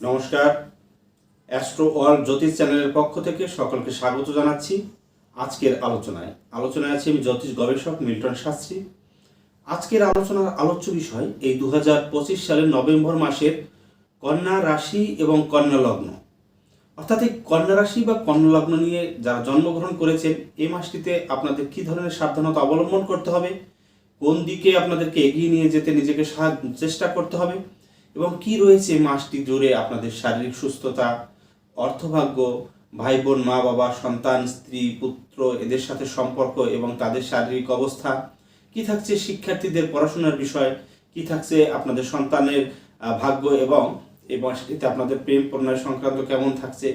নমস্কার। Astro world জ্যোতিষ চ্যানেলের পক্ষ থেকে সকলকে স্বাগত জানাচ্ছি আজকের আলোচনায়। আলোচনায় আছি আমি জ্যোতিষ গবেষক মিল্টন শাস্ত্রী। আজকের আলোচনার আলোচ্য বিষয় এই দু পঁচিশ সালের নভেম্বর মাসের কন্যা রাশি এবং কন্যা লগ্ন। অর্থাৎ এই কন্যা রাশি বা কন্যা লগ্ন নিয়ে যারা জন্মগ্রহণ করেছেন এই মাসটিতে আপনাদের কি ধরনের সাবধানতা অবলম্বন করতে হবে? কোন দিকে আপনাদেরকে এগিয়ে নিয়ে যেতে নিজেকে চেষ্টা করতে হবে? এবং কি রয়েছে মাসটি জুড়ে আপনাদের শারীরিক সুস্থতা, অর্থভাগ্য ভাই বোন মা বাবা, সন্তান, স্ত্রী, পুত্র, এদের সাথে সম্পর্ক এবং তাদের শারীরিক অবস্থা? কি থাকছে শিক্ষার্থীদের পড়াশোনার বিষয়? কি থাকছে আপনাদের সন্তানের ভাগ্য এবং এই মাসটিতে আপনাদের প্রেম প্রণয় সংক্রান্ত কেমন থাকছে?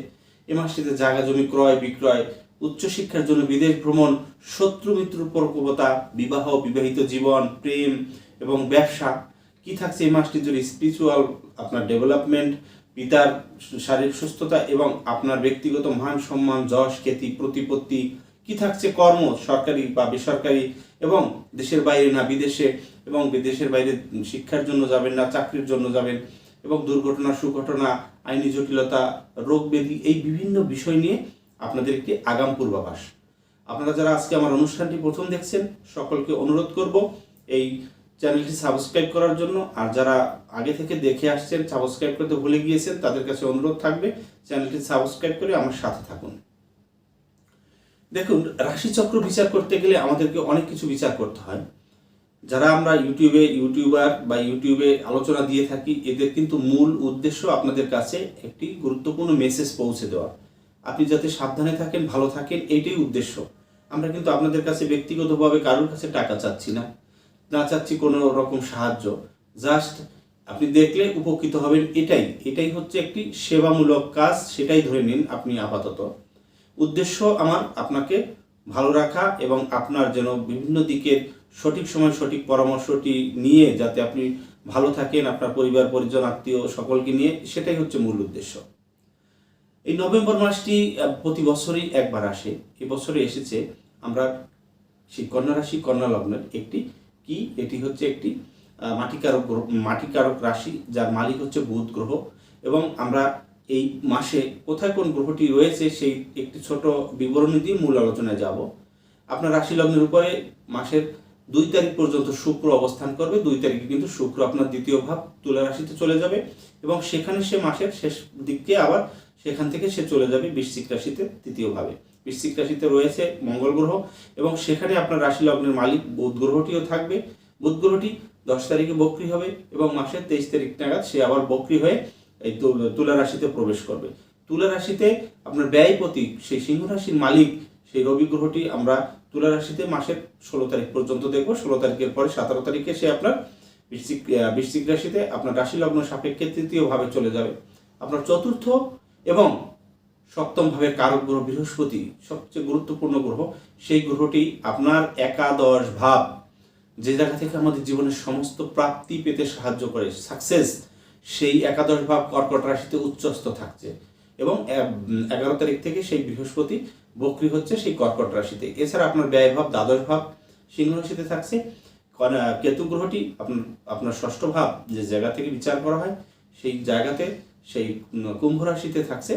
এ মাসটিতে জায়গা জমি ক্রয়, বিক্রয় উচ্চশিক্ষার জন্য বিদেশ ভ্রমণ, শত্রু মিত্র প্রকোপতা বিবাহ, বিবাহিত জীবন, প্রেম এবং ব্যবসা কি থাকছে এই মাসটি জুড়ে স্পিরিচুয়াল আপনার ডেভেলপমেন্ট পিতার শারীরিক সুস্থতা এবং আপনার ব্যক্তিগত মান সম্মান, যশ, খ্যাতি, প্রতিপত্তি, কি থাকছে কর্ম, সরকারি বা বেসরকারি এবং দেশের বাইরে না বিদেশে এবং বিদেশের বাইরে শিক্ষার জন্য যাবেন না, চাকরির জন্য যাবেন এবং দুর্ঘটনা, সুঘটনা, আইনি জটিলতা, রোগ ব্যাধি এই বিভিন্ন বিষয় নিয়ে আপনাদের একটি আগাম পূর্বাভাস। আপনারা যারা আজকে আমার অনুষ্ঠানটি প্রথম দেখছেন, সকলকে অনুরোধ করব এই চ্যানেলটি সাবস্ক্রাইব করার জন্য। আর যারা আগে থেকে দেখে আসছেন, সাবস্ক্রাইব করতে ভুলে গিয়েছেন, তাদের কাছে অনুরোধ থাকবে চ্যানেলটি সাবস্ক্রাইব করে আমার সাথে থাকুন। দেখুন, রাশিচক্র বিচার করতে গেলে আমাদেরকে অনেক কিছু বিচার করতে হয়। যারা আমরা ইউটিউবে ইউটিউবার বা ইউটিউবে আলোচনা দিয়ে থাকি, এদের কিন্তু মূল উদ্দেশ্য আপনাদের কাছে একটি গুরুত্বপূর্ণ মেসেজ পৌঁছে দেওয়া। আপনি যাতে সাবধানে থাকেন, ভালো থাকেন, এইটাই উদ্দেশ্য। আমরা কিন্তু আপনাদের কাছে ব্যক্তিগতভাবে কারোর কাছে টাকা চাচ্ছি না। না চাচ্ছি কোনো রকম সাহায্য। জাস্ট আপনি দেখলে উপকৃত হবেন এটাই। এটাই হচ্ছে একটি সেবামূলক কাজ, সেটাই ধরে নিন আপনি আপাতত। উদ্দেশ্য আমার আপনাকে ভালো রাখা এবং আপনার যেন বিভিন্ন দিকের সঠিক সময় সঠিক পরামর্শটি নিয়ে যাতে আপনি ভালো থাকেন, আপনার পরিবার, পরিজন, আত্মীয় সকলকে নিয়ে, সেটাই হচ্ছে মূল উদ্দেশ্য। এই নভেম্বর মাসটি প্রতি বছরই একবার আসে। এবছরে এসেছে আমরা সেই কন্যা রাশি, কন্যা লগ্নের একটি কি? এটি হচ্ছে একটি মাটিকারক মাটিকারক রাশি যার মালিক হচ্ছে বুধ গ্রহ। এবং আমরা এই মাসে কোথায় কোন গ্রহটি রয়েছে সেই একটি ছোট বিবরণী দিয়ে মূল আলোচনায় যাব। আপনার রাশি লগ্নের উপরে মাসের দুই তারিখ পর্যন্ত শুক্র অবস্থান করবে। দুই তারিখে কিন্তু শুক্র আপনার দ্বিতীয় ভাব তুলা রাশিতে চলে যাবে এবং সেখানে সে মাসের শেষ দিকে আবার সেখান থেকে সে চলে যাবে বৃশ্চিক রাশিতে তৃতীয় ভাবে। বৃশ্চিক রাশিতে রয়েছে মঙ্গল গ্রহ এবং সেখানে আপনার রাশি লগ্নের মালিক বুধ গ্রহটিও থাকবে। বুধ গ্রহটি দশ তারিখে বক্রি হবে এবং মাসের তেইশ তারিখ নাগাদ সে আবার বক্রি হয়ে এই তুলা রাশিতে প্রবেশ করবে। তুলা রাশিতে আপনার ব্যয় প্রতীক সেই সিংহ রাশির মালিক সেই রবি গ্রহটি আমরা তুলা রাশিতে মাসের ষোলো তারিখ পর্যন্ত দেখব। ষোলো তারিখের পরে সতেরো তারিখে সে আপনার বৃশ্চিক বৃশ্চিক রাশিতে আপনার রাশি লগ্ন সাপেক্ষে তৃতীয়ভাবে চলে যাবে। আপনার চতুর্থ এবং সপ্তম ভাবের কারক গ্রহ, বৃহস্পতি, সবচেয়ে গুরুত্বপূর্ণ গ্রহ, সেই গ্রহটি আপনার একাদশ ভাব, যে জায়গা থেকে আমাদের জীবনের সমস্ত প্রাপ্তি পেতে সাহায্য করে সাকসেস সেই একাদশ ভাব কর্কট রাশিতে উচ্চস্থ থাকছে। এবং এগারো তারিখ থেকে সেই বৃহস্পতি বক্রি হচ্ছে সেই কর্কট রাশিতে। এছাড়া আপনার ব্যয়ভাব দ্বাদশ ভাব সিংহ রাশিতে থাকছে। কেতু গ্রহটি আপনার আপনার ষষ্ঠ ভাব, যে জায়গা থেকে বিচার করা হয়, সেই জায়গাতে সেই কুম্ভ রাশিতে থাকছে।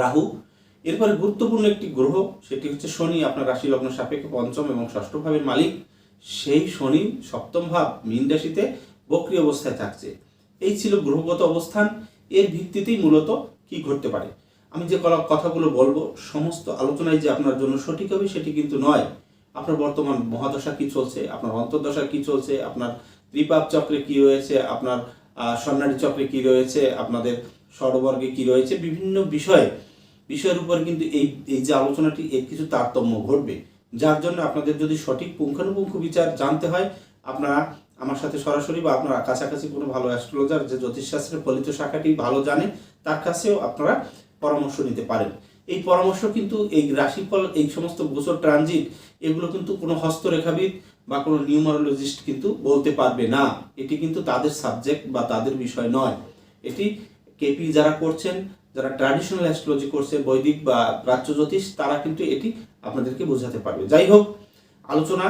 রাহু। এরপরে গুরুত্বপূর্ণ একটি গ্রহ, সেটি হচ্ছে শনি, আপনার রাশি লগ্ন সাপেক্ষে পঞ্চম এবং ষষ্ঠ ভাবের মালিক। সেই শনি সপ্তম ভাব মীন রাশিতে বক্রি অবস্থায় থাকছে। এই ছিল গ্রহগত অবস্থান। এর ভিত্তিতেই মূলত কি ঘটতে পারে? আমি যে কথাগুলো বলব, সমস্ত আলোচনায় যে আপনার জন্য সঠিক হবে সেটি কিন্তু নয়। আপনার বর্তমান মহাদশা কি চলছে, আপনার অন্তর্দশা কি চলছে, আপনার ত্রিপাপ চক্রে কি রয়েছে, আপনার স্বর্ণালী চক্রে কি রয়েছে, আপনাদের ষড়বর্গে কি রয়েছে, বিভিন্ন বিষয়ে বিষয়ের উপর কিন্তু এই এই যে আলোচনাটি, এর কিছু তারতম্য ঘটবে। যার জন্য আপনাদের যদি সঠিক পুঙ্খানুপুঙ্খ বিচার জানতে হয়, আপনারা আমার সাথে সরাসরি বা আপনার কাছাকাছি কোনো ভালো অ্যাস্ট্রোলজার যে জ্যোতিষশাস্ত্রের ফলিত শাখাটি ভালো জানে তার কাছেও আপনারা পরামর্শ নিতে পারেন। এই পরামর্শ কিন্তু এই রাশিফল, এই সমস্ত গোচর ট্রানজিট, এগুলো কিন্তু কোনো হস্তরেখাবিদ বা কোনো নিউমারোলজিস্ট কিন্তু বলতে পারবে না। এটি কিন্তু তাদের সাবজেক্ট বা তাদের বিষয় নয়। এটি কেপি যারা করছেন যারা ট্র্যাডিশনাল অ্যাস্ট্রোলজি করছে বৈদিক বা প্রাচ্য জ্যোতিষ, তারা কিন্তু এটি আপনাদেরকে বোঝাতে পারবে। যাই হোক, আলোচনা,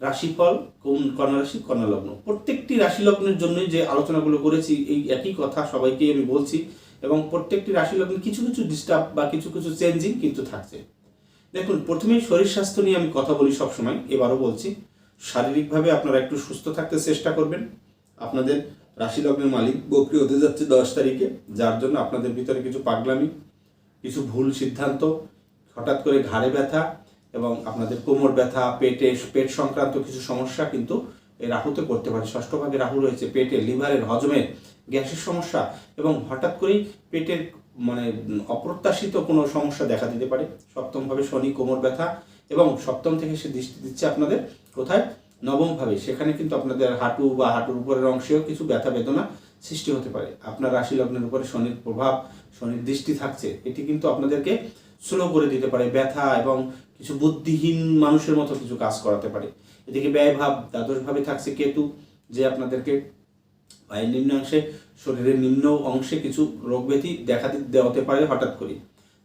রাশিফল, কোন কন্যা রাশি, কন্যা লগ্ন। প্রত্যেকটি রাশি লগ্নের জন্যই যে আলোচনাগুলো করেছি, এই একই কথা সবাইকে আমি বলছি, এবং প্রত্যেকটি রাশি লগ্নে কিছু কিছু ডিস্টার্ব বা কিছু কিছু চেঞ্জিং কিন্তু থাকছে। দেখুন প্রথমেই শরীর স্বাস্থ্য নিয়ে আমি কথা বলি সবসময়, এবারও বলছি, শারীরিকভাবে আপনারা একটু সুস্থ থাকতে চেষ্টা করবেন। আপনাদের রাশি লগ্নের মালিক বকরি হতে যাচ্ছে দশ তারিখে, যার জন্য আপনাদের ভিতরে কিছু পাগলামি, কিছু ভুল সিদ্ধান্ত, হঠাৎ করে ঘাড়ে ব্যথা এবং আপনাদের কোমর ব্যথা, পেটে পেট সংক্রান্ত কিছু সমস্যা কিন্তু এই রাহুতে করতে পারে। ষষ্ঠ ভাগে রাহু রয়েছে পেটে লিভারের হজমের গ্যাসের সমস্যা এবং হঠাৎ করেই পেটের মানে অপ্রত্যাশিত কোনো সমস্যা দেখা দিতে পারে। সপ্তমভাবে শনি কোমর ব্যথা এবং সপ্তম থেকে সে দৃষ্টি দিচ্ছে আপনাদের কোথায়? নবমভাবে, সেখানে কিন্তু আপনাদের হাঁটু বা হাঁটুর উপরের অংশেও কিছু ব্যথা বেদনা সৃষ্টি হতে পারে। আপনার রাশি লগ্নের উপরে শনির প্রভাব, শনির দৃষ্টি থাকছে, এটি কিন্তু আপনাদেরকে স্লো করে দিতে পারে, ব্যথা এবং কিছু বুদ্ধিহীন মানুষের মতো কিছু কাজ করাতে পারে। এদিকে ব্যয়ভাব, দ্বাদশভাবে থাকছে কেতু, যে আপনাদেরকে পায়ের নিম্নাংশে শরীরের নিম্ন অংশে কিছু রোগ ব্যাধি দেখা দেওয়াতে পারে হঠাৎ করে।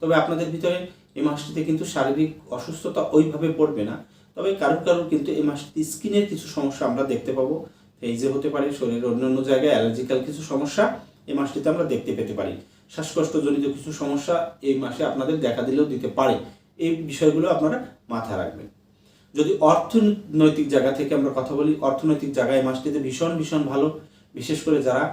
তবে আপনাদের ভিতরে এই মাসটিতে কিন্তু শারীরিক অসুস্থতা ওইভাবে পড়বে না। তবে কারোর কারোর কিন্তু এই মাসটিতে স্কিনের কিছু সমস্যা আমরা দেখতে পাবো। ফেইজে হতে পারে, শরীরের অন্যান্য জায়গায় অ্যালার্জিক্যাল কিছু সমস্যা এই মাসটিতে আমরা দেখতে পেতে পারি। শ্বাসকষ্টজনিত কিছু সমস্যা এই মাসে আপনাদের দেখা দিলেও দিতে পারে। এই বিষয়গুলো আপনারা মাথায় রাখবেন। যদি অর্থনৈতিক জায়গা থেকে আমরা কথা বলি, অর্থনৈতিক জায়গায় মাসটিতে ভীষণ ভীষণ ভালো। বিশেষ করে যারা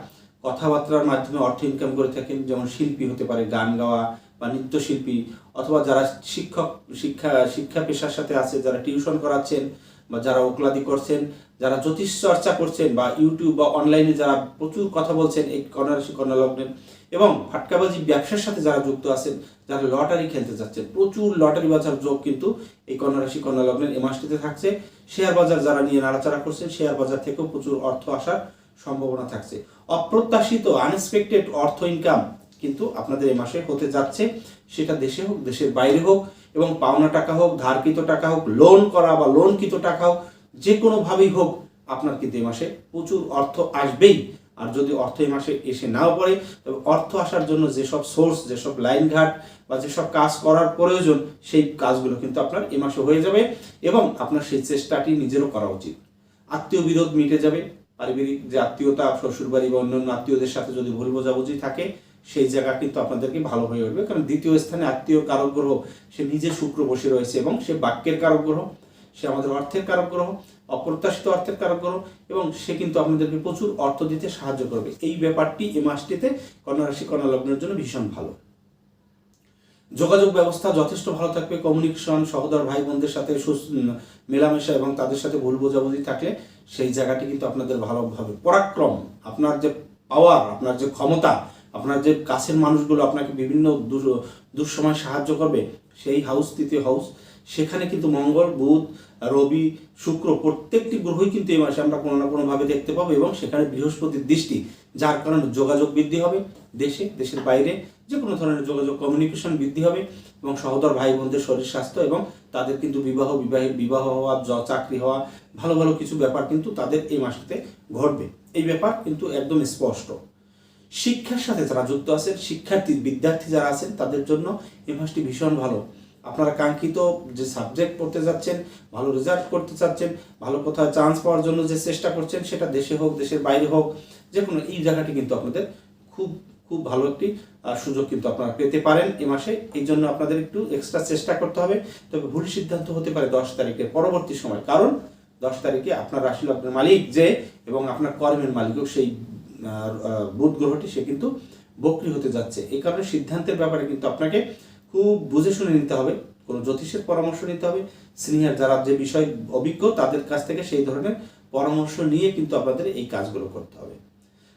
কথাবার্তার মাধ্যমে অর্থ ইনকাম করে থাকেন, যেমন শিল্পী হতে পারে, গান গাওয়া বা নৃত্যশিল্পী অথবা যারা শিক্ষক, শিক্ষা শিক্ষা পেশার সাথে আছে, যারা টিউশন করাচ্ছেন বা যারা ওকলাদি করছেন, যারা জ্যোতিষ চর্চা করছেন বা ইউটিউব বা অনলাইনে যারা প্রচুর কথা বলছেন এই কন্যা রাশি, কন্যা লগ্নের এবং ফাটকাবাজি ব্যবসার সাথে যারা যুক্ত আছেন, যারা লটারি খেলতে যাচ্ছেন, প্রচুর লটারি বাজার যোগ কিন্তু এই কন্যা রাশি, কন্যা লগ্নের এই মাসটিতে থাকছে। শেয়ার বাজার যারা নিয়ে নাড়াচাড়া করছেন, শেয়ার বাজার থেকেও প্রচুর অর্থ আসার সম্ভাবনা থাকছে। অপ্রত্যাশিত আনএক্সপেক্টেড অর্থ ইনকাম কিন্তু আপনাদের এই মাসে হতে যাচ্ছে। সেটা দেশে হোক, দেশের বাইরে হোক, এবং পাওনা টাকা হোক, ধারকৃত টাকা হোক লোন করা বা লোনকৃত টাকা হোক, যে কোনোভাবেই হোক, আপনার কিন্তু এই মাসে প্রচুর অর্থ আসবেই। আর যদি অর্থ এই মাসে এসে নাও পড়ে, তবে অর্থ আসার জন্য যেসব সোর্স যেসব লাইন ঘাট বা যেসব কাজ করার প্রয়োজন, সেই কাজগুলো কিন্তু আপনার এ মাসে হয়ে যাবে এবং আপনার সেই চেষ্টাটি নিজেরও করা উচিত। আত্মীয় বিরোধ মিটে যাবে, পারিবারিক যে আত্মীয়তা, শ্বশুরবাড়ি বা অন্যান্য আত্মীয়দের সাথে যদি ভুল বোঝাবুঝি থাকে সেই জায়গা কিন্তু আপনাদেরকে ভালো হয়ে উঠবে। কারণ দ্বিতীয় স্থানে আত্মীয় কারক গ্রহ সে নিজে শুক্র বসে রয়েছে এবং সে বাক্যের কারক গ্রহ সে আমাদের অর্থের কারক গ্রহ অপ্রত্যাশিত অর্থের কারক গ্রহ এবং সে কিন্তু আপনাদেরকে প্রচুর অর্থ দিতে সাহায্য করবে। এই ব্যাপারটি এ মাসটিতে কন্যা রাশি, কন্যা লগ্নের জন্য ভীষণ ভালো। যোগাযোগ ব্যবস্থা যথেষ্ট ভালো থাকবে। কমিউনিকেশন সহোদর ভাই বোনদের সাথে মেলামেশা এবং তাদের সাথে ভুল বোঝাবুঝি থাকলে সেই জায়গাটি কিন্তু আপনাদের ভালোভাবে পরাক্রম, আপনার যে পাওয়ার আপনার যে ক্ষমতা আপনার যে কাছের মানুষগুলো আপনাকে বিভিন্ন দুঃসময় সাহায্য করবে, সেই হাউস তৃতীয় হাউস সেখানে কিন্তু মঙ্গল, বুধ, রবি, শুক্র প্রত্যেকটি গ্রহই কিন্তু এই মাসে আমরা কোনো না কোনোভাবে দেখতে পাবো এবং সেখানে বৃহস্পতির দৃষ্টি, যার কারণে যোগাযোগ বৃদ্ধি হবে দেশে, দেশের বাইরে যে কোনো ধরনের যোগাযোগ কমিউনিকেশন বৃদ্ধি হবে এবং সহোদর ভাই বোনদের শরীর স্বাস্থ্য এবং তাদের কিন্তু বিবাহ বিবাহ বিবাহ হওয়া চাকরি হওয়া, ভালো ভালো কিছু ব্যাপার কিন্তু তাদের এই মাসটিতে ঘটবে। এই ব্যাপার কিন্তু একদম স্পষ্ট। শিক্ষার সাথে যারা যুক্ত আছেন, শিক্ষার্থী, বিদ্যার্থী যারা আছেন, তাদের জন্য এই মাসটি ভীষণ ভালো। আপনারা কাঙ্ক্ষিত যে সাবজেক্ট পড়তে যাচ্ছেন, ভালো রেজাল্ট করতে চাচ্ছেন, ভালো কোথাও চান্স পাওয়ার জন্য যে চেষ্টা করছেন, সেটা দেশে হোক, দেশের বাইরে হোক যে কোনো এই জায়গাটি কিন্তু আপনাদের খুব খুব ভালো একটি সুযোগ কিন্তু আপনারা পেতে পারেন এ মাসে। এই জন্য আপনাদের একটু এক্সট্রা চেষ্টা করতে হবে। তবে ভুল সিদ্ধান্ত হতে পারে দশ তারিখের পরবর্তী সময়। কারণ দশ তারিখে আপনার রাশি লগ্নের মালিক যে এবং আপনার কর্মের মালিকও সেই বুধ গ্রহটি সে কিন্তু বক্রি হতে যাচ্ছে। এই কারণে সিদ্ধান্তের ব্যাপারে কিন্তু আপনাকে খুব বুঝে শুনে নিতে হবে, কোনো জ্যোতিষের পরামর্শ নিতে হবে। সিনিয়র যারা যে বিষয় অভিজ্ঞ, তাদের কাছ থেকে সেই ধরনের পরামর্শ নিয়ে কিন্তু আপনাদের এই কাজগুলো করতে হবে।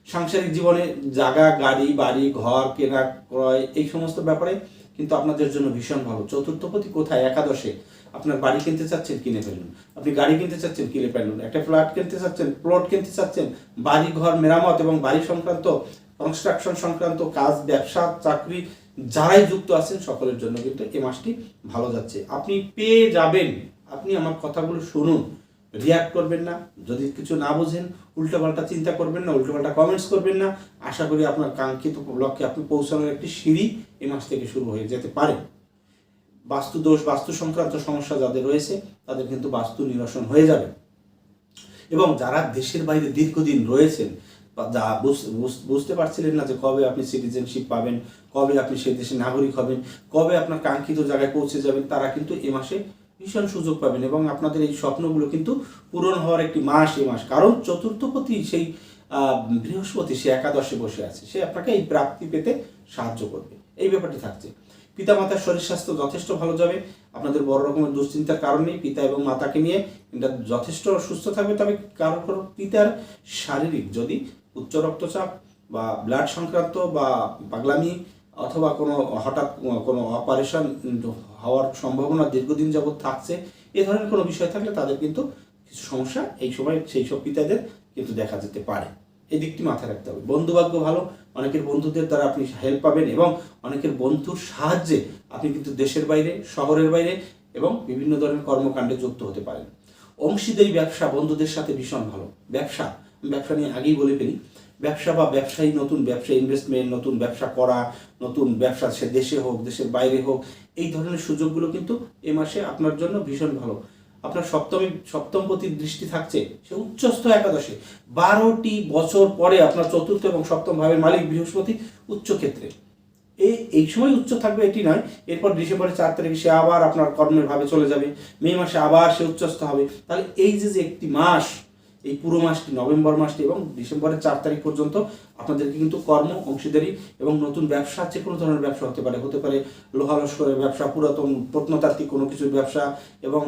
সাংসারিক জীবনে জায়গা, গাড়ি, বাড়ি, ঘর, কেনা, ক্রয়, এই সমস্ত ব্যাপারে কিন্তু আপনাদের জন্য ভীষণ ভালো। চতুর্থপতি কোথায়? একাদশে। আপনার বাড়ি কিনতে চাচ্ছেন, কিনে ফেলুন। আপনি গাড়ি কিনতে চাচ্ছেন, কিনে ফেলুন। একটা ফ্ল্যাট কিনতে চাচ্ছেন প্লট কিনতে চাচ্ছেন, বাড়ি ঘর মেরামত এবং বাড়ি সংক্রান্ত কনস্ট্রাকশন সংক্রান্ত কাজ, ব্যবসা, চাকরি, যারাই যুক্ত আছেন সকলের জন্য কিন্তু এ মাসটি ভালো যাচ্ছে। আপনি পেয়ে যাবেন। আপনি আমার কথাগুলো শুনুন। রিয়াক্ট করবেন না। যদি কিছু না বোঝেন, উল্টোপাল্টা চিন্তা করবেন না, উল্টোপাল্টা কমেন্টস করবেন না, আশা করি আপনার কাঙ্ক্ষিত লক্ষ্যে আপনি পৌঁছানোর একটি সিঁড়ি এ মাস থেকে শুরু হয়ে যেতে পারে। বাস্তু দোষ বাস্তু সংক্রান্ত সমস্যা যাদের রয়েছে, তাদের কিন্তু বাস্তু নিরসন হয়ে যাবে। এবং যারা দেশের বাইরে দীর্ঘদিন রয়েছেন যা বুঝ- বুঝ- বুঝতে পারছিলেন না যে কবে আপনি সিটিজেনশিপ পাবেন, কবে আপনি সেই দেশের নাগরিক হবেন, কবে আপনার কাঙ্ক্ষিত জায়গায় পৌঁছে যাবেন, তারা কিন্তু এ মাসে ভীষণ সুযোগ পাবেন এবং আপনাদের এই স্বপ্নগুলো কিন্তু পূরণ হওয়ার একটি মাস এই মাস। কারণ চতুর্থপতি সেই বৃহস্পতি, সে একাদশে বসে আছে। সে আপনাকে এই প্রাপ্তি পেতে সাহায্য করবে। এই ব্যাপারটি থাকছে। পিতামাতার শরীর স্বাস্থ্য যথেষ্ট ভালো যাবে, আপনাদের বড় রকমের দুশ্চিন্তার কারণ নেই, পিতা এবং মাতাকে নিয়ে এটা যথেষ্ট সুস্থ থাকবে, তবে কারও কারও পিতার শারীরিক যদি উচ্চ রক্তচাপ বা ব্লাড সংক্রান্ত বা পাগলামি অথবা কোনো হঠাৎ কোনো অপারেশন হওয়ার সম্ভাবনা দীর্ঘদিন যাবৎ থাকছে, এ ধরনের কোনো বিষয় থাকলে তাদের কিন্তু কিছু সমস্যা এই সময় সেই সব পিতাদের কিন্তু দেখা যেতে পারে। এই দিকটি মাথায় রাখতে হবে। বন্ধুভাগ্য ভালো, অনেকের বন্ধুদের দ্বারা আপনি হেল্প পাবেন এবং অনেকের বন্ধুর সাহায্যে আপনি কিন্তু দেশের বাইরে, শহরের বাইরে এবং বিভিন্ন ধরনের কর্মকাণ্ডে যুক্ত হতে পারেন। অংশীদারি ব্যবসা বন্ধুদের সাথে ভীষণ ভালো। ব্যবসা ব্যবসা নিয়ে আগেই বলে ফেলি, ব্যবসা বা ব্যবসায়ী নতুন ব্যবসা ইনভেস্টমেন্ট নতুন ব্যবসা করা, নতুন ব্যবসা সে দেশে হোক, দেশের বাইরে হোক, এই ধরনের সুযোগগুলো কিন্তু এ মাসে আপনার জন্য ভীষণ ভালো। আপনার সপ্তমী সপ্তম সপ্তমপতির দৃষ্টি থাকছে, সে উচ্চস্থ একাদশে। বারোটি বছর পরে আপনার চতুর্থ এবং সপ্তম ভাবের মালিক বৃহস্পতি উচ্চ ক্ষেত্রে এই এই সময় উচ্চ থাকবে এটি নয়, এরপর ডিসেম্বরের চার তারিখে সে আবার আপনার কর্মের ভাবে চলে যাবে, মে মাসে আবার সে উচ্চস্থ হবে। তাহলে এই যে যে একটি মাস এই পুরো মাসটি, নভেম্বর মাসটি এবং ডিসেম্বরের চার তারিখ পর্যন্ত আপনাদেরকে কিন্তু কর্ম, অংশীদারি এবং নতুন ব্যবসা, যে কোনো ধরনের ব্যবসা হতে পারে। হতে পারে লোহা লস্করের ব্যবসা, পুরাতন প্রত্নতাত্ত্বিক কোনো কিছুর ব্যবসা এবং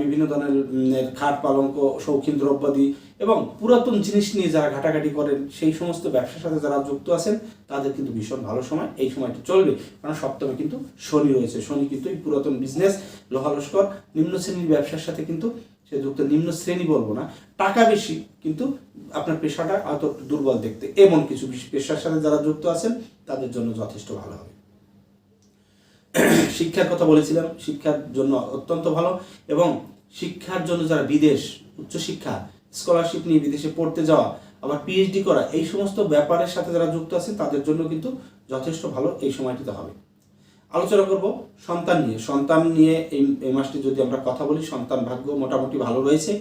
বিভিন্ন ধরনের খাট পালঙ্ক, শৌখিন দ্রব্যাদি এবং পুরাতন জিনিস নিয়ে যারা ঘাটাঘাটি করেন, সেই সমস্ত ব্যবসার সাথে যারা যুক্ত আছেন, তাদের কিন্তু ভীষণ ভালো সময়। এই সময়টি চলবে, কারণ সপ্তমে কিন্তু শনি রয়েছে। শনি কিন্তু এই পুরাতন বিজনেস লোহা লস্কর, নিম্ন শ্রেণির ব্যবসার সাথে কিন্তু সে যুক্ত নিম্ন শ্রেণি বলব না, টাকা বেশি, কিন্তু আপনার পেশাটা একটু দুর্বল দেখতে। এমন কিছু পেশার সাথে যারা যুক্ত আছেন, তাদের জন্য যথেষ্ট ভালো হবে। শিক্ষার কথা বলেছিলাম, শিক্ষার জন্য অত্যন্ত ভালো এবং শিক্ষার জন্য যারা বিদেশ, উচ্চশিক্ষা স্কলারশিপ নিয়ে বিদেশে পড়তে যাওয়া, আবার পিএইচডি করা, এই সমস্ত ব্যাপারের সাথে যারা যুক্ত আছেন, তাদের জন্য কিন্তু যথেষ্ট ভালো এই সময়টিতে হবে। আলোচনা করব সন্তান নিয়ে। সন্তান নিয়ে এই এই মাসটি যদি আমরা কথা বলি, সন্তান ভাগ্য মোটামুটি ভালো রয়েছে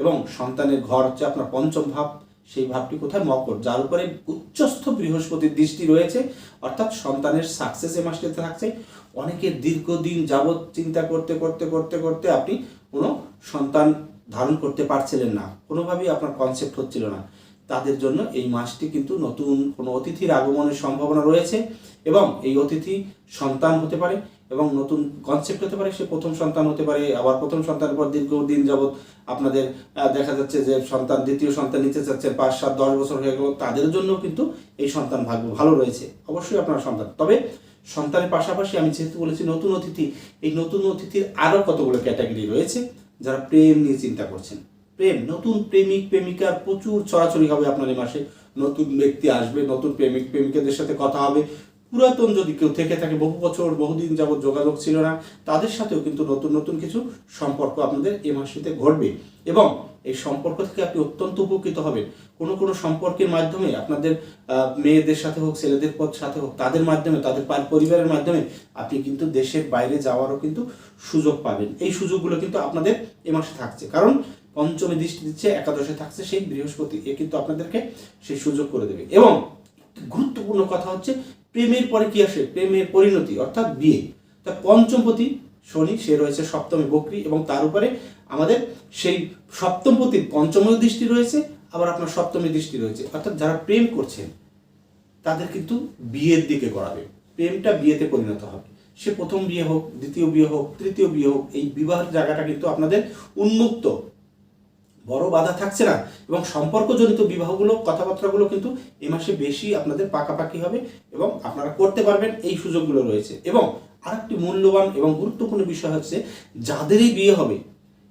এবং সন্তানের ঘর হচ্ছে আপনার পঞ্চম ভাব। সেই ভাবটি কোথায়? মকর। যার উপরে উচ্চস্থ বৃহস্পতির দৃষ্টি রয়েছে। অর্থাৎ সন্তানের সাকসেস এই মাসটিতে থাকছে। অনেকের দীর্ঘদিন যাবৎ চিন্তা করতে করতে করতে করতে আপনি কোনো সন্তান ধারণ করতে পারছিলেন না। কোনোভাবেই আপনার কনসেপ্ট হচ্ছিল না। তাদের জন্য এই মাসটি কিন্তু নতুন কোনো অতিথির আগমনের সম্ভাবনা রয়েছে এবং এই অতিথি সন্তান হতে পারে এবং নতুন কনসেপ্ট হতে পারে, সে প্রথম সন্তান হতে পারে, আবার প্রথম সন্তানের পর দীর্ঘদিন যাবৎ আপনাদের দেখা যাচ্ছে যে সন্তান, দ্বিতীয় সন্তান নিতে চাচ্ছে পাঁচ, সাত, দশ বছর হয়ে গেল, তাদের জন্য কিন্তু এই সন্তান ভাগ্য ভালো রয়েছে। অবশ্যই আপনার সন্তান। তবে সন্তানের পাশাপাশি আমি যেহেতু বলেছি নতুন অতিথি, এই নতুন অতিথির আরও কতগুলো ক্যাটাগরি রয়েছে যারা প্রেম নিয়ে চিন্তা করছেন? প্রেম, নতুন প্রেমিক, প্রেমিকার প্রচুর ছড়াছড়ি হবে আপনার এই মাসে। নতুন ব্যক্তি আসবে, নতুন প্রেমিক, প্রেমিকাদের সাথে কথা হবে। পুরাতন যদি কেউ থেকে থাকে, বহু বছর, বহুদিন যাবত যোগাযোগ ছিল না, তাদের সাথেও কিন্তু নতুন নতুন কিছু সম্পর্ক আপনাদের এই মাসটিতে ঘটবে। এবং এই সম্পর্ক থেকে আপনি অত্যন্ত উপকৃত হবেন। কোনো কোনো সম্পর্কের মাধ্যমে আপনাদের মেয়েদের সাথে হোক, ছেলেদের পথ সাথে হোক, তাদের মাধ্যমে, তাদের পার- পরিবারের মাধ্যমে আপনি কিন্তু দেশের বাইরে যাওয়ারও কিন্তু সুযোগ পাবেন। এই সুযোগগুলো কিন্তু আপনাদের এ মাসে থাকছে। কারণ পঞ্চমে দৃষ্টি দিচ্ছে, একাদশে থাকছে সেই বৃহস্পতি। এ কিন্তু আপনাদেরকে সেই সুযোগ করে দেবে। এবং গুরুত্বপূর্ণ কথা হচ্ছে, প্রেমের পরে কি আসে? প্রেমের পরিণতি, অর্থাৎ বিয়ে। তা পঞ্চমপতি শনি, সে রয়েছে সপ্তমী বকরি এবং তার উপরে আমাদের সেই সপ্তমপতির পঞ্চম দৃষ্টি রয়েছে, আবার আপনার সপ্তমী দৃষ্টি রয়েছে। অর্থাৎ যারা প্রেম করছেন, তাদের কিন্তু বিয়ের দিকে গড়াবে। প্রেমটা বিয়েতে পরিণত হবে। সে প্রথম বিয়ে হোক, দ্বিতীয় বিয়ে হোক, তৃতীয় বিয়ে হোক, এই বিবাহের জায়গাটা কিন্তু আপনাদের উন্মুক্ত। বড় বাধা থাকছে না। এবং সম্পর্কজনিত বিবাহগুলো, কথাবার্তাগুলো কিন্তু এ মাসে বেশি আপনাদের পাকাপাকি হবে এবং আপনারা করতে পারবেন এই সুযোগগুলো রয়েছে। এবং আরেকটি মূল্যবান এবং গুরুত্বপূর্ণ বিষয় হচ্ছে, যাদেরই বিয়ে হবে,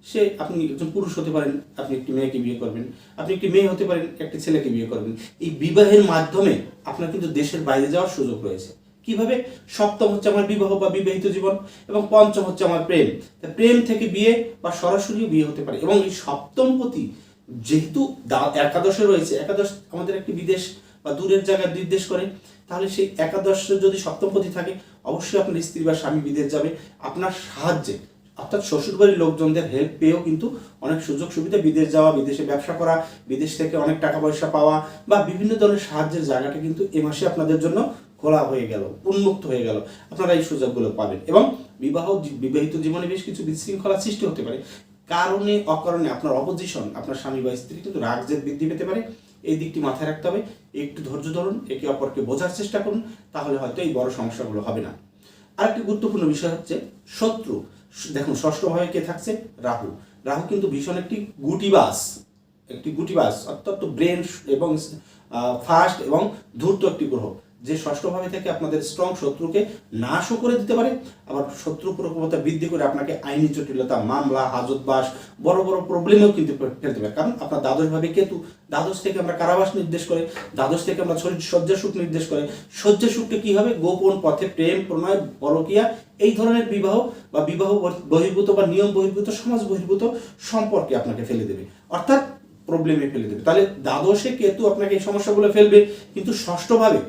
সে আপনি একজন পুরুষ হতে পারেন, আপনি একটি মেয়েকে বিয়ে করবেন, আপনি একটি মেয়ে হতে পারেন, একটি ছেলেকে বিয়ে করবেন। এই বিবাহের মাধ্যমে আপনার কিন্তু দেশের বাইরে যাওয়ার সুযোগ রয়েছে। কীভাবে সপ্তম হচ্ছে আমার বিবাহ বা বিবাহিত জীবন এবং পঞ্চম হচ্ছে আমার প্রেম। প্রেম থেকে বিয়ে বা সরাসরি বিয়ে হতে পারে। এবং এই সপ্তমপতি যেহেতু দা- একাদশে রয়েছে, একাদশ আমাদের একটি বিদেশ বা দূরের জায়গা নির্দেশ করে, তাহলে সেই একাদশে যদি সপ্তমপতি থাকে, অবশ্যই আপনার স্ত্রী বা স্বামী বিদেশ যাবে। আপনার সাহায্যে, অর্থাৎ শ্বশুরবাড়ির লোকজনদের হেল্প পেয়েও কিন্তু অনেক সুযোগ সুবিধা বিদেশ যাওয়া, বিদেশে ব্যবসা করা, বিদেশ থেকে অনেক টাকা পয়সা পাওয়া বা বিভিন্ন ধরনের সাহায্যের জায়গাটা কিন্তু এ মাসে আপনাদের জন্য খোলা হয়ে গেল, উন্মুক্ত হয়ে গেল। আপনারা এই সুযোগগুলো পাবেন। এবং বিবাহ, বিবাহিত জীবনে বেশ কিছু বিশৃঙ্খলা সৃষ্টি হতে পারে। কারণে, অকারণে আপনার অপোজিশন আপনার স্বামী বা স্ত্রী কিন্তু রাগ জেদ বৃদ্ধি পেতে পারে। এই দিকটি মাথায় রাখতে হবে। একটু ধৈর্য ধরুন, একে অপরকে বোঝার চেষ্টা করুন, তাহলে হয়তো এই বড় সমস্যাগুলো হবে না। আরেকটি গুরুত্বপূর্ণ বিষয় হচ্ছে শত্রু। দেখুন, ষষ্ঠ ভাবে কে থাকছে? রাহু। রাহু কিন্তু ভীষণ একটি গুটিবাস। একটি গুটিবাস, অত্যন্ত ব্রেন এবং ফাস্ট এবং ধূর্ত একটি গ্রহ। যে ষষ্ঠভাবে থেকে আপনাদের স্ট্রং শত্রুকে নাশও করে দিতে পারে, আবার শত্রু প্রকৃপতা বৃদ্ধি করে আপনাকে আইনি জটিলতা, মামলা হাজতবাস বড় বড় প্রবলেমও কিন্তু ফেলতে পারে। কারণ আপনার দ্বাদশ ভাবে কেতু, দ্বাদশ থেকে আমরা কারাবাস নির্দেশ করে, দ্বাদশ থেকে আমরা শয্যা সুখ নির্দেশ করে। শয্যা সুখকে কি হবে? গোপন পথে প্রেম, প্রণয়, পরকিয়া, এই ধরনের বিবাহ বা বিবাহ বহির্ভূত বা নিয়ম বহির্ভূত, সমাজ বহির্ভূত সম্পর্কে আপনাকে ফেলে দেবে। অর্থাৎ প্রবলেমে ফেলে দেবে। তাহলে দ্বাদশে কেতু আপনাকে এই সমস্যাগুলো ফেলবে, কিন্তু ষষ্ঠভাবে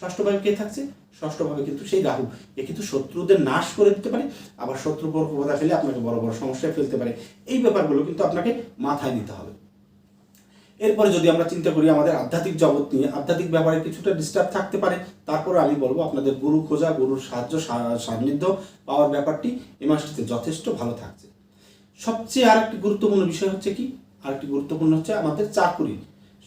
ষষ্ঠভাবে কে থাকছে? ষষ্ঠভাবে কিন্তু সেই রাহু। এ কিন্তু শত্রুদের নাশ করে দিতে পারে, আবার শত্রু প্রকোপতা ফেলে আপনাকে বড় বড় সমস্যায় ফেলতে পারে। এই ব্যাপারগুলো কিন্তু আপনাকে মাথায় নিতে হবে। এরপরে যদি আমরা চিন্তা করি আমাদের আধ্যাত্মিক জগৎ নিয়ে, আধ্যাত্মিক ব্যাপারে কিছুটা ডিস্টার্ব থাকতে পারে, তারপরে আমি বলব আপনাদের গুরু খোঁজা, গুরুর সাহায্য সান্নিধ্য পাওয়ার ব্যাপারটি এ মাসটিতে যথেষ্ট ভালো থাকছে। সবচেয়ে আরেকটি গুরুত্বপূর্ণ বিষয় হচ্ছে কি? আরেকটি গুরুত্বপূর্ণ হচ্ছে আমাদের চাকুরি।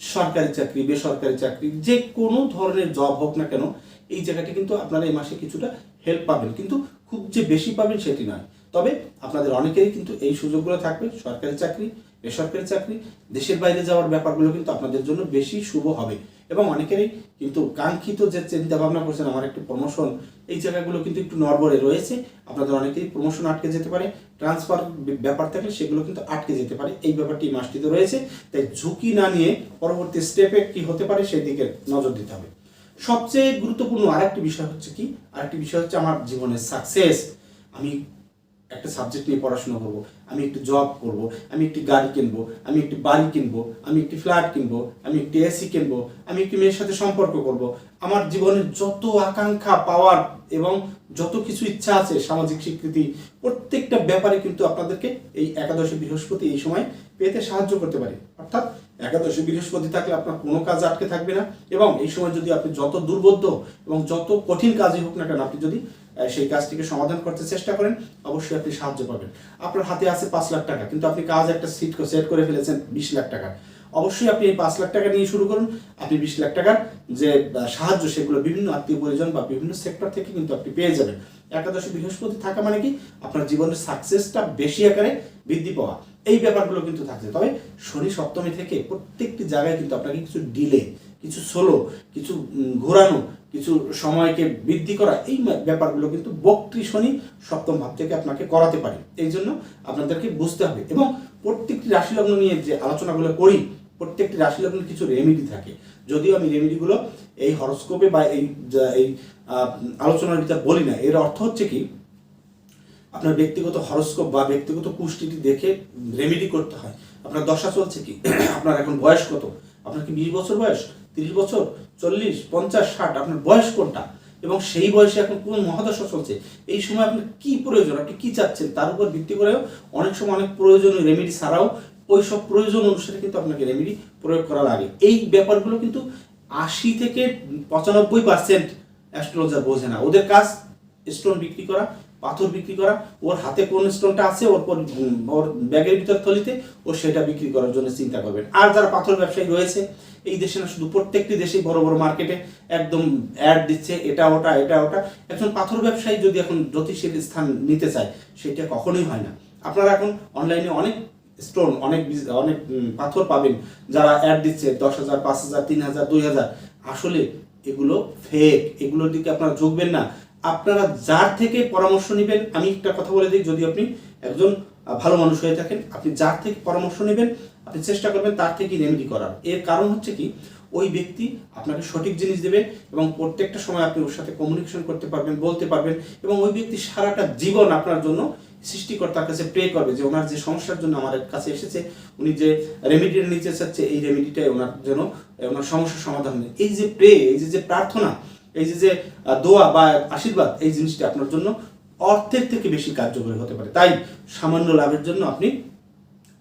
সরকারি চাকরি, বেসরকারি চাকরি, যে কোনো ধরনের জব হোক না কেন, এই জায়গাটি কিন্তু আপনারা এই মাসে কিছুটা হেল্প পাবেন। কিন্তু খুব যে বেশি পাবেন সেটি নয়। তবে আপনাদের অনেকেরই কিন্তু এই সুযোগগুলো থাকবে, সরকারি চাকরি, বেসরকারি চাকরি, দেশের বাইরে যাওয়ার ব্যাপারগুলো কিন্তু আপনাদের জন্য বেশি শুভ হবে। এবং অনেকেরই কিন্তু কাঙ্ক্ষিত যে চিন্তা ভাবনা করছেন, আমার একটু প্রমোশন এই জায়গাগুলো কিন্তু একটু নড়বড়ে রয়েছে। আপনাদের অনেকেই প্রমোশন আটকে যেতে পারে ট্রান্সফার ব্যাপার থাকলে সেগুলো কিন্তু আটকে যেতে পারে। এই ব্যাপারটি মাসটিতে রয়েছে। তাই ঝুঁকি না নিয়ে পরবর্তী স্টেপে কি হতে পারে সেই দিকে নজর দিতে হবে। সবচেয়ে গুরুত্বপূর্ণ আরেকটি বিষয় হচ্ছে কি? আরেকটি বিষয় হচ্ছে আমার জীবনের সাকসেস আমি একটা সাবজেক্ট নিয়ে পড়াশোনা করব, আমি একটি জব করব, আমি একটি গাড়ি কিনবো, আমি একটি বাড়ি কিনবো, আমি একটি ফ্ল্যাট কিনবো, আমি একটি এসি কিনবো, আমি একটি মেয়ের সাথে সম্পর্ক করব। আমার জীবনের যত আকাঙ্ক্ষা, পাওয়ার এবং যত কিছু ইচ্ছা আছে, সামাজিক স্বীকৃতি, প্রত্যেকটা ব্যাপারে কিন্তু আপনাদেরকে এই একাদশী বৃহস্পতি এই সময় পেতে সাহায্য করতে পারে। অর্থাৎ একাদশী বৃহস্পতি থাকলে আপনার কোনো কাজ আটকে থাকবে না এবং এই সময় যদি আপনি যত দুর্বোধ্য এবং যত কঠিন কাজই হোক না কেন, আপনি যদি সেই কাজটিকে সমাধান করতে চেষ্টা করেন, অবশ্যই আপনি সাহায্য পাবেন। আপনার হাতে আছে পাঁচ লাখ টাকা, কিন্তু আপনি কাজ একটা সিট সেট করে ফেলেছেন বিশ লাখ টাকা। অবশ্যই আপনি এই পাঁচ লাখ টাকা নিয়ে শুরু করুন। আপনি বিশ লাখ টাকার যে সাহায্য, সেগুলো বিভিন্ন আত্মীয় পরিজন বা বিভিন্ন সেক্টর থেকে কিন্তু আপনি পেয়ে যাবেন। একাদশী বৃহস্পতি থাকা মানে কি? আপনার জীবনের সাকসেসটা বেশি আকারে বৃদ্ধি পাওয়া। এই ব্যাপারগুলো কিন্তু থাকছে। তবে শনি সপ্তমী থেকে প্রত্যেকটি জায়গায় কিন্তু আপনাকে কিছু ডিলে কিছু সোলো কিছু ঘোরানো, কিছু সময়কে বৃদ্ধি করা, এই ব্যাপারগুলো কিন্তু বক্রি শনি সপ্তম ভাব থেকে আপনাকে করাতে পারে। এই জন্য আপনাদেরকে বুঝতে হবে। এবং প্রত্যেকটি রাশিলগ্ন নিয়ে যে আলোচনাগুলো করি, প্রত্যেকটি রাশিলগ্নের কিছু রেমেডি থাকে। যদিও আমি রেমেডিগুলো এই হরস্কোপে বা এই এই আলোচনার ভিতরে বলি না। এর অর্থ হচ্ছে কি, আপনার ব্যক্তিগত হরস্কোপ বা ব্যক্তিগত পুষ্টিটি দেখে রেমেডি করতে হয়। আপনার দশা চলছে কি? আপনার এখন বয়স কত? আপনার কি বিশ বছর বয়স? তিরিশ বছর, চল্লিশ, পঞ্চাশ, ষাট, আপনার বয়স কোনটা? এবং সেই বয়সে এখন কোন মহাদশা চলছে? এই সময় আপনার কি প্রয়োজন? আপনি কি চাচ্ছেন? তার উপর ভিত্তি করেও অনেক সময় অনেক প্রয়োজনীয় রেমেডি ছাড়াও ওই সব প্রয়োজন অনুসারে কিন্তু আপনাকে রেমেডি প্রয়োগ করা লাগে। এই ব্যাপারগুলো কিন্তু আশি থেকে পঁচানব্বই পার্সেন্ট অ্যাস্ট্রোলজার বোঝে না। ওদের কাজ স্টোন বিক্রি করা পাথর বিক্রি করা, ওর হাতে কোন স্টোনটা আছে, ওর ওর ব্যাগের ভিতর থলিতে, ও সেটা বিক্রি করার জন্য চিন্তা করবেন। আর যারা পাথর ব্যবসায়ী রয়েছে, এই দেশে না শুধু প্রত্যেকটি দেশেই বড় বড় মার্কেটে একদম অ্যাড দিচ্ছে, এটা ওটা এটা ওটা। একজন পাথর ব্যবসায়ী যদি এখন জ্যোতিষের স্থান নিতে চায়, সেটা কখনোই হয় না। আপনারা এখন অনলাইনে অনেক স্টোন অনেক অনেক পাথর পাবেন, যারা অ্যাড দিচ্ছে, দশ হাজার, পাঁচ হাজার, তিন হাজার, দুই হাজার। আসলে এগুলো ফেক এগুলোর দিকে আপনারা ঝুঁকবেন না। আপনারা যার থেকে পরামর্শ নেবেন, আমি একটা কথা বলে দিই, যদি আপনি একজন ভালো মানুষ হয়ে থাকেন, আপনি যার থেকে পরামর্শ নেবেন, আপনি চেষ্টা করবেন তার থেকে রেমেডি করার। এর কারণ হচ্ছে কি, ওই ব্যক্তি আপনাকে সঠিক জিনিস দেবে এবং প্রত্যেকটা সময় আপনি ওর সাথে কমিউনিকেশন করতে পারবেন, বলতে পারবেন এবং ওই ব্যক্তি সারাটা জীবন আপনার জন্য সৃষ্টিকর্তার কাছে প্রে করবে যে ওনার যে সমস্যার জন্য আমার কাছে এসেছে, উনি যে রেমেডিটা নিতে চাচ্ছে, এই রেমেডিটাই ওনার জন্য ওনার সমস্যার সমাধান এই যে প্রে এই যে প্রার্থনা এই যে যে দোয়া বা আশীর্বাদ, এই জিনিসটি আপনার জন্য অর্থের থেকে বেশি কার্যকরী হতে পারে। তাই সামান্য লাভের জন্য আপনি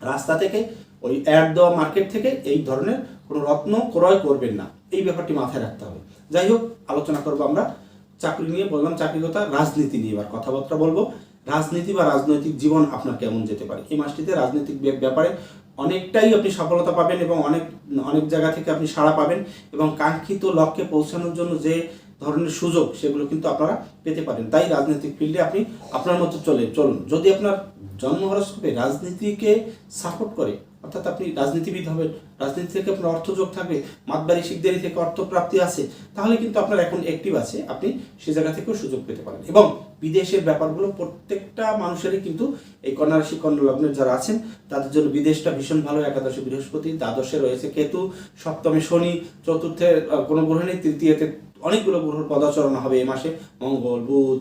রাস্তা থেকে, ওই অ্যাড দেওয়া মার্কেট থেকে এই ধরনের কোনো রত্ন ক্রয় করবেন না। এই ব্যাপারটি মাথায় রাখতে হবে। যাই হোক, আলোচনা করব আমরা। চাকরি নিয়ে বললাম চাকরি কথা রাজনীতি নিয়ে এবার কথাবার্তা বলব। রাজনীতি বা রাজনৈতিক জীবন আপনার কেমন যেতে পারে? এই মাসটিতে রাজনৈতিক ব্যাপ- ব্যাপারে অনেকটাই আপনি সফলতা পাবেন এবং অনেক অনেক জায়গা থেকে আপনি সাড়া পাবেন এবং কাঙ্ক্ষিত লক্ষ্যে পৌঁছানোর জন্য যে ধরনের সুযোগ সেগুলো কিন্তু আপনারা পেতে পারেন। তাই রাজনৈতিক ফিল্ডে আপনি আপনার মতো চলে চলুন। যদি আপনার জন্ম হরস্কোপে রাজনীতিকে সাপোর্ট করে, অর্থাৎ আপনি রাজনীতিবিদ হবেন, রাজনীতি থেকে আপনার অর্থযোগ থাকবে, মাতবাড়ি শিখদারি থেকে অর্থপ্রাপ্তি আছে, তাহলে কিন্তু আপনার এখন অ্যাক্টিভ আছে, আপনি সে জায়গা থেকেও সুযোগ পেতে পারেন। এবং বিদেশের ব্যাপারগুলো প্রত্যেকটা মানুষেরই কিন্তু এই কন্যা রাশি লগ্নের যারা আছেন, তাদের জন্য বিদেশটা ভীষণ ভালো। একাদশে বৃহস্পতি, দ্বাদশে রয়েছে কেতু, সপ্তমে শনি, চতুর্থে কোনো গ্রহ নেই, তৃতীয়তে অনেকগুলো গ্রহর পদাচরণ হবে এই মাসে। মঙ্গল, বুধ,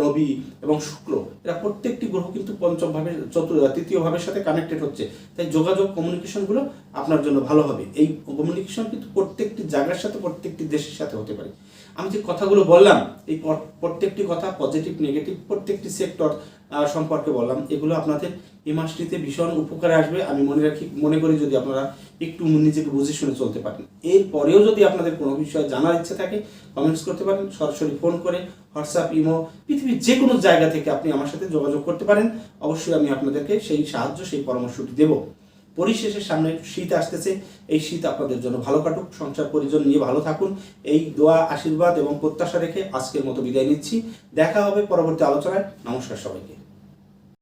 রবি এবং শুক্র। এরা প্রত্যেকটি গ্রহ কিন্তু পঞ্চমভাবে চতুর্থ তৃতীয় ভাবের সাথে কানেক্টেড হচ্ছে। তাই যোগাযোগ কমিউনিকেশনগুলো আপনার জন্য ভালো হবে। এই কমিউনিকেশন কিন্তু প্রত্যেকটি জায়গার সাথে, প্রত্যেকটি দেশের সাথে হতে পারে। আমি যে কথাগুলো বললাম, এই প্রত্যেকটি কথা পজিটিভ নেগেটিভ প্রত্যেকটি সেক্টর সম্পর্কে বললাম, এগুলো আপনাদের এই মাসটিতে ভীষণ উপকারে আসবে। আমি মনে রাখি, মনে করি যদি আপনারা একটু নিজেকে বুঝে শুনে চলতে পারেন। এরপরেও যদি আপনাদের কোনো বিষয়ে জানার ইচ্ছে থাকে কমেন্টস করতে পারেন, সরাসরি ফোন করে হোয়াটসঅ্যাপ ইমো পৃথিবীর যে কোনো জায়গা থেকে আপনি আমার সাথে যোগাযোগ করতে পারেন। অবশ্যই আমি আপনাদেরকে সেই সাহায্য, সেই পরামর্শটি দেব। পরিশেষে সামনে শীত আসতেছে। এই শীত আপনাদের জন্য ভালো কাটুক, সংসার পরিজন নিয়ে ভালো থাকুন। এই দোয়া, আশীর্বাদ এবং প্রত্যাশা রেখে আজকের মতো বিদায় নিচ্ছি। দেখা হবে পরবর্তী আলোচনায়। নমস্কার সবাইকে।